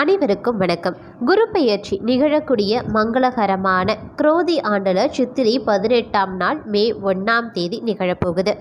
அனைவருக்கும் வணக்கம். குரு பெயர்ச்சி நிகழக்கூடிய மங்களகரமான குரோதி ஆண்டில் சித்திரை பதினெட்டாம் நாள் மே ஒன்றாம் தேதி நிகழப்போகுது.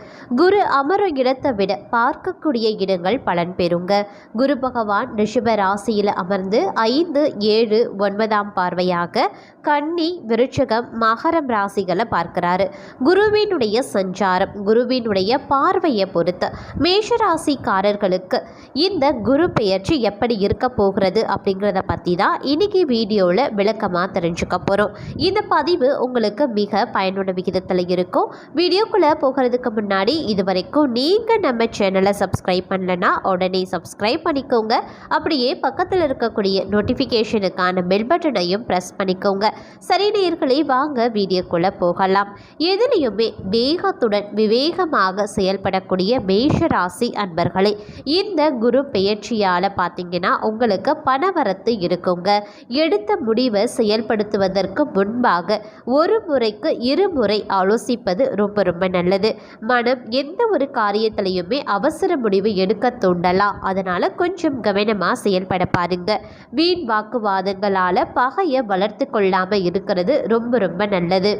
குரு அமரும் இடத்தை விட பார்க்கக்கூடிய இடங்கள் பலன் பெறுங்க. குரு பகவான் ரிஷப ராசியில் அமர்ந்து ஐந்து ஏழு ஒன்பதாம் பார்வையாக கன்னி விருட்சகம் மகரம் ராசிகளை பார்க்கிறாரு. குருவினுடைய சஞ்சாரம் குருவினுடைய பார்வையை பொறுத்து மேஷராசிக்காரர்களுக்கு இந்த குரு பெயர்ச்சி எப்படி இருக்க போகிறது? அப்படிங்கிறத பற்றி தான் இன்னைக்கு வீடியோவில் விளக்கமாக தெரிஞ்சுக்க போகிறோம் இந்த பதிவு உங்களுக்கு மிக பயனுள்ள விகிதத்தில் இருக்கும். வீடியோக்குள்ளே போகிறதுக்கு முன்னாடி இது வரைக்கும் நீங்கள் நம்ம சேனலை சப்ஸ்கிரைப் பண்ணலன்னா உடனே சப்ஸ்கிரைப் பண்ணிக்கோங்க. அப்படியே பக்கத்தில் இருக்கக்கூடிய நோட்டிஃபிகேஷனுக்கான பெல் பட்டனையும் ப்ரெஸ் பண்ணிக்கோங்க. சரி நேர்களை வாங்க வீடியோக்குள்ளே போகலாம். எதுலேயுமே வேகத்துடன் விவேகமாக செயல்படக்கூடிய மேஷ ராசி அன்பர்களே இந்த குரு பெயர்ச்சியால் பார்த்தீங்கன்னா உங்களுக்கு பணவரத்து இருக்குங்க. எடுத்த முடிவை செயல்படுத்துவதற்கு முன்பாக ஒரு முறைக்கு இருமுறை ஆலோசிப்பது ரொம்ப ரொம்ப நல்லது. மனம் எந்த ஒரு காரியத்திலையுமே அவசர முடிவு எடுக்க தூண்டலாம் அதனால் கொஞ்சம் கவனமாக செயல்பட பாருங்க. வீண் வாக்குவாதங்களால் பகையை வளர்த்து கொள்ளாமல் இருக்கிறது ரொம்ப ரொம்ப நல்லது.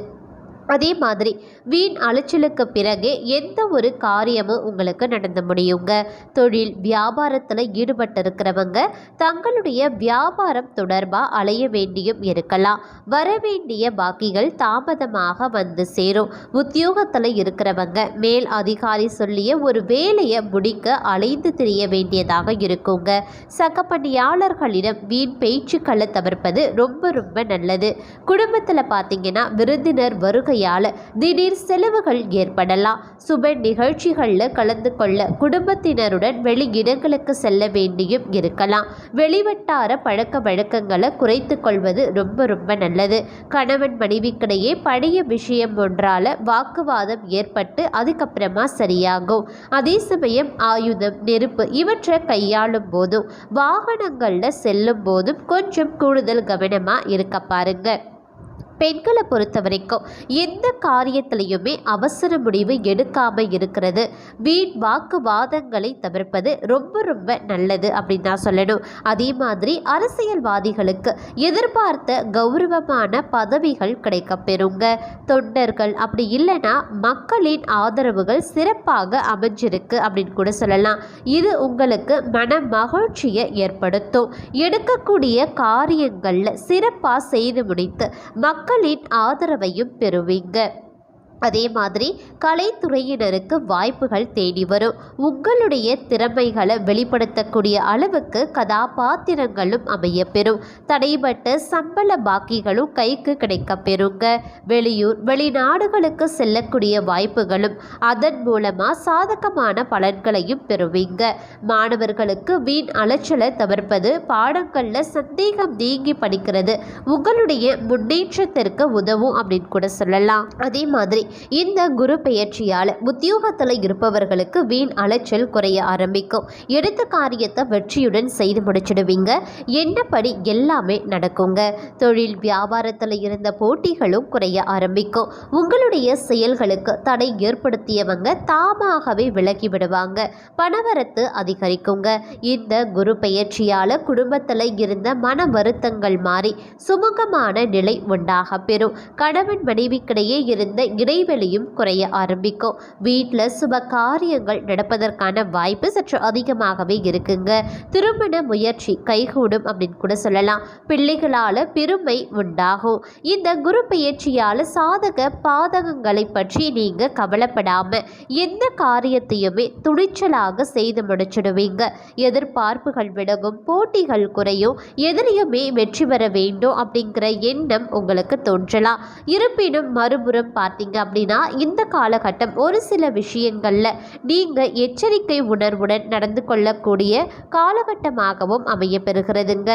அதே மாதிரி வீண் அலைச்சலுக்கு பிறகே எந்த ஒரு காரியமும் உங்களுக்கு நடந்து முடியுங்க. தொழில் வியாபாரத்தில் ஈடுபட்டிருக்கிறவங்க தங்களுடைய வியாபாரம் தொடர்பாக அலைய வேண்டியும் இருக்கலாம். வர வேண்டிய பாக்கிகள் தாமதமாக வந்து சேரும். உத்தியோகத்தில் இருக்கிறவங்க மேல் அதிகாரி சொல்லிய ஒரு வேலையை முடிக்க அலைந்து திரிய வேண்டியதாக இருக்குங்க. சக பணியாளர்களிடம் வீண் பேச்சுக்களை தவிர்ப்பது ரொம்ப ரொம்ப நல்லது. குடும்பத்தில் பார்த்தீங்கன்னா விருந்தினர் வருகை தேவையால் திடீர் செலவுகள் ஏற்படலாம். சுப நிகழ்ச்சிகளில் கலந்து கொள்ள குடும்பத்தினருடன் வெளி இடங்களுக்கு செல்ல வேண்டியும் இருக்கலாம். வெளிவட்டார பழக்க வழக்கங்களை குறைத்து கொள்வது ரொம்ப ரொம்ப நல்லது. கணவன் மனைவிக்கிடையே பழைய விஷயம் ஒன்றால் வாக்குவாதம் ஏற்பட்டு அதுக்கப்புறமா சரியாகும். அதே சமயம் ஆயுதம் நெருப்பு இவற்றை கையாளும் போதும் வாகனங்களில் செல்லும் போதும் கொஞ்சம் கூடுதல் கவனமாக இருக்க பாருங்கள் பெண்களை பொறுத்த வரைக்கும் எந்த காரியத்திலையுமே அவசர முடிவு எடுக்காமல் இருக்கிறது. வீண் வாக்குவாதங்களை தவிர்ப்பது ரொம்ப ரொம்ப நல்லது அப்படின்னு தான் சொல்லணும். அதே மாதிரி அரசியல்வாதிகளுக்கு எதிர்பார்த்த கௌரவமான பதவிகள் கிடைக்க பெறுங்க தொண்டர்கள் அப்படி இல்லைன்னா மக்களின் ஆதரவுகள் சிறப்பாக அமைஞ்சிருக்கு அப்படின்னு கூட சொல்லலாம். இது உங்களுக்கு மன மகிழ்ச்சியை ஏற்படுத்தும். எடுக்கக்கூடிய காரியங்களில் சிறப்பாக செய்து முடித்து மக்கள் மக்களின் ஆதரவையும் பெறுவீங்க. அதே மாதிரி கலைத்துறையினருக்கு வாய்ப்புகள் தேடி வரும். உங்களுடைய திறமைகளை வெளிப்படுத்தக்கூடிய அளவுக்கு கதாபாத்திரங்களும் அமைய பெறும் தடைபட்ட சம்பள பாக்கிகளும் கைக்கு கிடைக்க பெறுங்க. வெளியூர் வெளிநாடுகளுக்கு செல்லக்கூடிய வாய்ப்புகளும் அதன் மூலமாக சாதகமான பலன்களையும் பெறுவீங்க. மாணவர்களுக்கு வீண் அலைச்சலை தவிர்ப்பது பாடங்களில் சந்தேகம் நீங்கி படிக்கிறது. உங்களுடைய முன்னேற்றத்திற்கு உதவும் அப்படின்னு கூட சொல்லலாம். அதே மாதிரி இந்த குரு பெயர்ச்சியால் உத்தியோகத்தில் இருப்பவர்களுக்கு வீண் அலைச்சல் குறைய ஆரம்பிக்கும். எடுத்த காரியத்தை வெற்றியுடன் செய்து முடிச்சிடுவீங்க. என்னப்படி எல்லாமே நடக்குங்க. தொழில் வியாபாரத்தில் இருந்த போட்டிகளும் குறைய ஆரம்பிக்கும். உங்களுடைய செயல்களுக்கு தடை ஏற்படுத்தியவங்க தாமாகவே விலகி விடுவாங்க. பணவரத்து அதிகரிக்குங்க. இந்த குரு பெயர்ச்சியால் குடும்பத்தில் இருந்த மன வருத்தங்கள் மாறி சுமூகமான நிலை உண்டாக பெறும். கணவன் மனைவிக்கிடையே இருந்த இடை இடைவெளியும் குறைய ஆரம்பிக்கும். வீட்டில் சுப காரியங்கள் நடப்பதற்கான வாய்ப்பு சற்று அதிகமாகவே இருக்குங்க. திருமண முயற்சி கைகூடும் அப்படின்னு கூட சொல்லலாம். பிள்ளைகளால் பெருமை உண்டாகும். இந்த குரு பயிற்சியால் சாதக பாதகங்களை பற்றி நீங்கள் கவலைப்படாமல் எந்த காரியத்தையுமே துணிச்சலாக செய்து முடிச்சிடுவீங்க. எதிர்பார்ப்புகள் விலகும் போட்டிகள் குறையும் எதிரியுமே வெற்றி பெற வேண்டும் அப்படிங்கிற எண்ணம் உங்களுக்கு தோன்றலாம். இருப்பினும் மறுபுறம் பார்த்தீங்க அப்படின்னா இந்த காலகட்டம் ஒரு சில விஷயங்களில் நீங்கள் எச்சரிக்கை உணர்வுடன் நடந்து கொள்ளக்கூடிய காலகட்டமாகவும் அமைய பெறுகிறதுங்க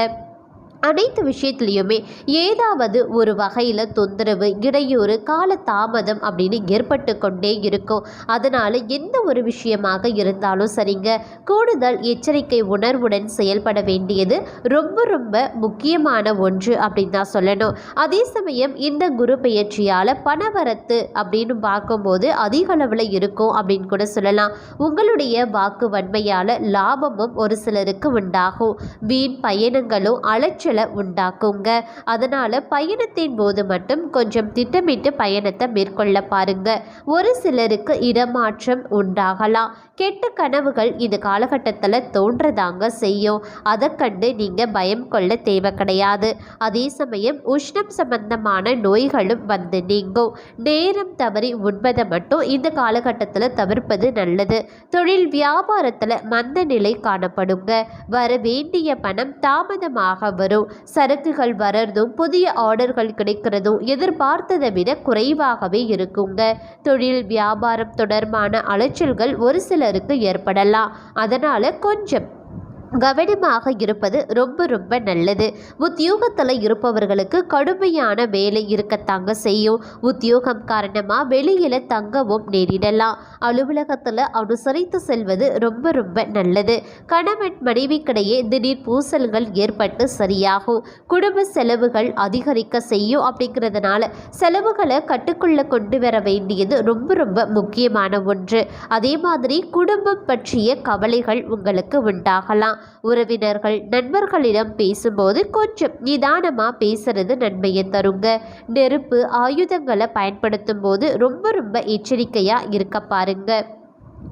அனைத்து விஷயத்துலேயுமே ஏதாவது ஒரு வகையில் தொந்தரவு இடையூறு கால தாமதம் அப்படின்னு ஏற்பட்டு கொண்டே இருக்கும். அதனால் எந்த ஒரு விஷயமாக இருந்தாலும் சரிங்க. கூடுதல் எச்சரிக்கை உணர்வுடன் செயல்பட வேண்டியது ரொம்ப ரொம்ப முக்கியமான ஒன்று அப்படின்னு தான் சொல்லணும். அதே சமயம் இந்த குரு பெயர்ச்சியால் பணவரத்து அப்படின்னு பார்க்கும்போது அதிக அளவில் இருக்கும் அப்படின்னு கூட சொல்லலாம். உங்களுடைய வாக்கு வன்மையால் லாபமும் ஒரு சிலருக்கு உண்டாகும். வீண் பயணங்களும் அலட்சியம் அலைச்சலை உண்டாக்குங்க. அதனால் பயணத்தின் போது மட்டும் கொஞ்சம் திட்டமிட்டு பயணத்தை மேற்கொள்ள பாருங்க. ஒரு சிலருக்கு இடமாற்றம் உண்டாகலாம். கெட்ட கனவுகள் இந்த காலகட்டத்தில் தோன்றதாங்க செய்யும். அதை கண்டு நீங்கள் பயம் கொள்ள தேவை கிடையாது. அதே சமயம் உஷ்ணம் சம்பந்தமான நோய்களும் வந்து நீங்கும். நேரம் தவறி உண்பதை மட்டும் இந்த காலகட்டத்தில் தவிர்ப்பது நல்லது. தொழில் வியாபாரத்தில் மந்த நிலை காணப்படுங்க. வர வேண்டிய பணம் தாமதமாக வரும். சரக்குகள் வரதும் புதிய ஆர்டர்கள் கிடைக்கிறதும் எதிர்பார்த்ததை விட குறைவாகவே இருக்குங்க. தொழில் வியாபாரம் தொடர்பான அலைச்சல்கள் ஒரு சிலருக்கு ஏற்படலாம். அதனால் கொஞ்சம் கவனமாக இருப்பது ரொம்ப ரொம்ப நல்லது. உத்தியோகத்தில் இருப்பவர்களுக்கு கடுமையான வேலை இருக்கத்தாங்க செய்யும். உத்தியோகம் காரணமாக வெளியில் தங்கவும் நேரிடலாம். அலுவலகத்தில் அனுசரித்து செல்வது ரொம்ப ரொம்ப நல்லது. கணவன் மனைவிக்கிடையே திடீர் பூசல்கள் ஏற்பட்டு சரியாகும். குடும்ப செலவுகள் அதிகரிக்க செய்யும். அப்படிங்கிறதுனால செலவுகளை கட்டுக்குள்ள கொண்டு வர வேண்டியது ரொம்ப ரொம்ப முக்கியமான ஒன்று. அதே மாதிரி குடும்பம் பற்றிய கவலைகள் உங்களுக்கு உண்டாகலாம். உறவினர்கள் நண்பர்களிடம் பேசும்போது கொஞ்சம் நிதானமாக பேசுறது நன்மையை தருங்க. நெருப்பு ஆயுதங்களை பயன்படுத்தும் போது ரொம்ப ரொம்ப எச்சரிக்கையாக இருக்க பாருங்கள்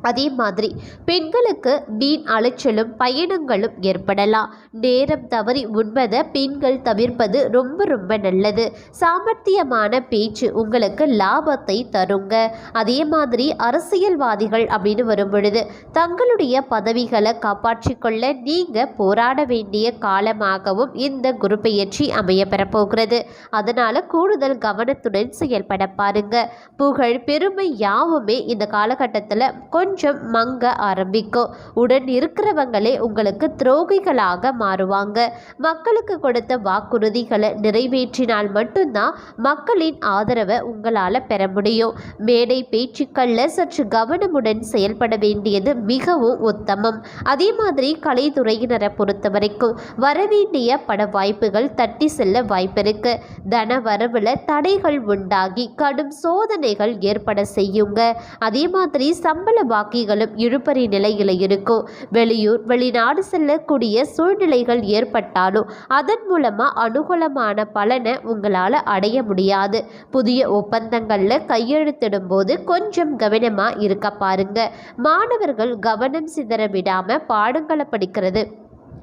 அதே மாதிரி பெண்களுக்கு மீன் அலைச்சலும் பயணங்களும் ஏற்படலாம். நேரம் தவறி உண்பதை பெண்கள் தவிர்ப்பது ரொம்ப ரொம்ப நல்லது. சாமர்த்தியமான பேச்சு உங்களுக்கு லாபத்தை தருங்க. அதே மாதிரி அரசியல்வாதிகள் அப்படின்னு வரும் பொழுது தங்களுடைய பதவிகளை காப்பாற்றிக்கொள்ள நீங்கள் போராட வேண்டிய காலமாகவும் இந்த குரு பெயர்ச்சி அமைய பெறப்போகிறது. அதனால் கூடுதல் கவனத்துடன் செயல்பட பாருங்க. புகழ் பெருமை யாவுமே இந்த காலகட்டத்தில் கொஞ்சம் மங்க ஆரம்பிக்கும். உடன் இருக்கிறவங்களே உங்களுக்கு துரோகிகளாக மாறுவாங்க. மக்களுக்கு கொடுத்த வாக்குறுதிகளை நிறைவேற்றினால் மட்டும்தான் மக்களின் ஆதரவை உங்களால் பெற முடியும். மேடை பேச்சுக்களில் சற்று கவனமுடன் செயல்பட வேண்டியது மிகவும் உத்தமம். அதே மாதிரி கலைத்துறையினரை பொறுத்த வரைக்கும் வரவேண்டிய பட வாய்ப்புகள் தட்டி செல்ல வாய்ப்பிருக்கு. தன வரவில் தடைகள் உண்டாகி கடும் சோதனைகள் ஏற்பட செய்யுங்க. அதே மாதிரி சம்பள பாக்கிகளும் இழுபறி நிலையில் இருக்கும். வெளியூர் வெளிநாடு செல்லக்கூடிய சூழ்நிலைகள் ஏற்பட்டாலும் அதன் மூலமாக அனுகூலமான பலனை உங்களால் அடைய முடியாது. புதிய ஒப்பந்தங்களில் கையெழுத்திடும் போது கொஞ்சம் கவனமாக இருக்க பாருங்க. மாணவர்கள் கவனம் சிதற விடாமல் பாடங்களை படிக்கிறது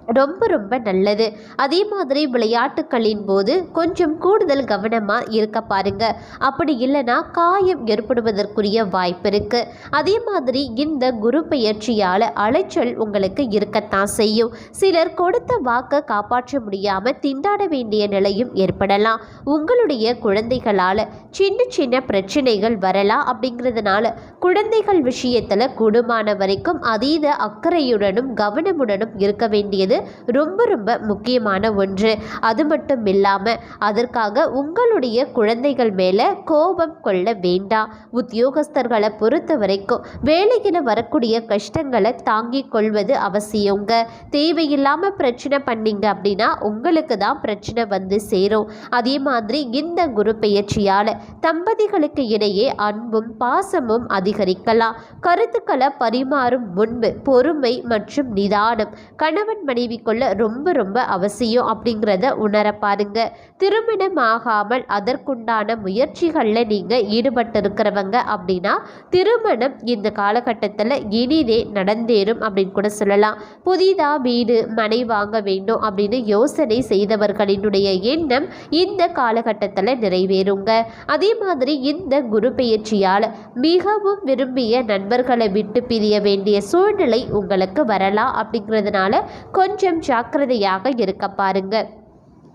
ரொம்ப ரொம்ப நல்லது. அதே மாதிரி விளையாட்டுக்களின் போது கொஞ்சம் கூடுதல் கவனமாக இருக்க பாருங்க. அப்படி இல்லைன்னா காயம் ஏற்படுவதற்குரிய வாய்ப்பு இருக்கு. அதே மாதிரி இந்த குரு பயிற்சியால் அலைச்சல் உங்களுக்கு இருக்கத்தான் செய்யும். சிலர் கொடுத்த வாக்கை காப்பாற்ற முடியாமல் திண்டாட வேண்டிய நிலையும் ஏற்படலாம். உங்களுடைய குழந்தைகளால் சின்ன சின்ன பிரச்சனைகள் வரலாம் அப்படிங்கிறதுனால குழந்தைகள் விஷயத்தில் கூடுமான வரைக்கும் அதீத அக்கறையுடனும் கவனமுடனும் இருக்க வேண்டியது என்பது ரொம்ப ரொம்ப முக்கியமான ஒன்று. அது மட்டும் இல்லாமல் அதற்காக உங்களுடைய குழந்தைகள் மேலே கோபம் கொள்ள வேண்டாம். உத்தியோகஸ்தர்களை பொறுத்த வரைக்கும் வேலையில் வரக்கூடிய கஷ்டங்களை தாங்கிக் கொள்வது அவசியங்க. தேவையில்லாமல் பிரச்சனை பண்ணீங்க அப்படின்னா உங்களுக்கு தான் பிரச்சனை வந்து சேரும். அதே மாதிரி இந்த குரு பெயர்ச்சியால் தம்பதிகளுக்கு இடையே அன்பும் பாசமும் அதிகரிக்கலாம். கருத்துக்களை பரிமாறும் முன்பு பொறுமை மற்றும் நிதானம். கணவன் மனைவி மனைவிக்குள்ள ரொம்ப ரொம்ப அவசியம் அப்படிங்கிறத உணர பாருங்க. திருமணம் ஆகாமல் அதற்குண்டான முயற்சிகளில் நீங்கள் ஈடுபட்டிருக்கிறவங்க அப்படின்னா திருமணம் இந்த காலகட்டத்தில் இனிதே நடந்தேறும் அப்படின்னு கூட சொல்லலாம். புதிதாக வீடு மனை வாங்க வேண்டும் அப்படின்னு யோசனை செய்தவர்களினுடைய எண்ணம் இந்த காலகட்டத்தில் நிறைவேறுங்க. அதே மாதிரி இந்த குரு பெயர்ச்சியால் மிகவும் விரும்பிய நண்பர்களை விட்டு பிரிய வேண்டிய சூழ்நிலை உங்களுக்கு வரலாம் அப்படிங்கிறதுனால கொஞ்சம் ஜாக்கிரதையாக இருக்க பாருங்க.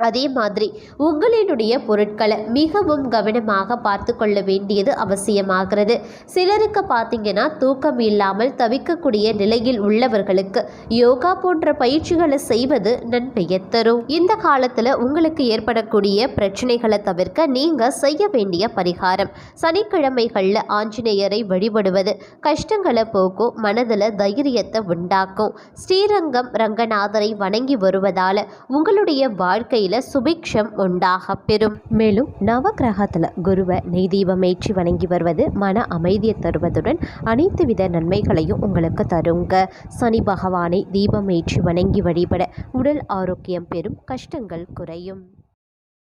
அதே மாதிரி உங்களினுடைய பொருட்களை மிகவும் கவனமாக பார்த்து கொள்ள வேண்டியது அவசியமாகிறது. சிலருக்கு பார்த்தீங்கன்னா தூக்கம் இல்லாமல் தவிக்கக்கூடிய நிலையில் உள்ளவர்களுக்கு யோகா போன்ற பயிற்சிகளை செய்வது நன்மையை தரும். இந்த காலத்தில் உங்களுக்கு ஏற்படக்கூடிய பிரச்சனைகளை தவிர்க்க நீங்கள் செய்ய வேண்டிய பரிகாரம். சனிக்கிழமைகளில் ஆஞ்சநேயரை வழிபடுவது கஷ்டங்களை போக்கும் மனதில் தைரியத்தை உண்டாக்கும். ஸ்ரீரங்கம் ரங்கநாதரை வணங்கி வருவதால் உங்களுடைய வாழ்க்கையில் சுபிக்ஷம் உண்டாக பெறும். மேலும் நவகிரகத்தில் குருவை நெய் தீபமேற்றி வணங்கி வருவது மன அமைதியை தருவதுடன் அனைத்து வித நன்மைகளையும் உங்களுக்கு தருங்க. சனி பகவானை தீபம் ஏற்றி வணங்கி வழிபட உடல் ஆரோக்கியம் பெறும் கஷ்டங்கள் குறையும்.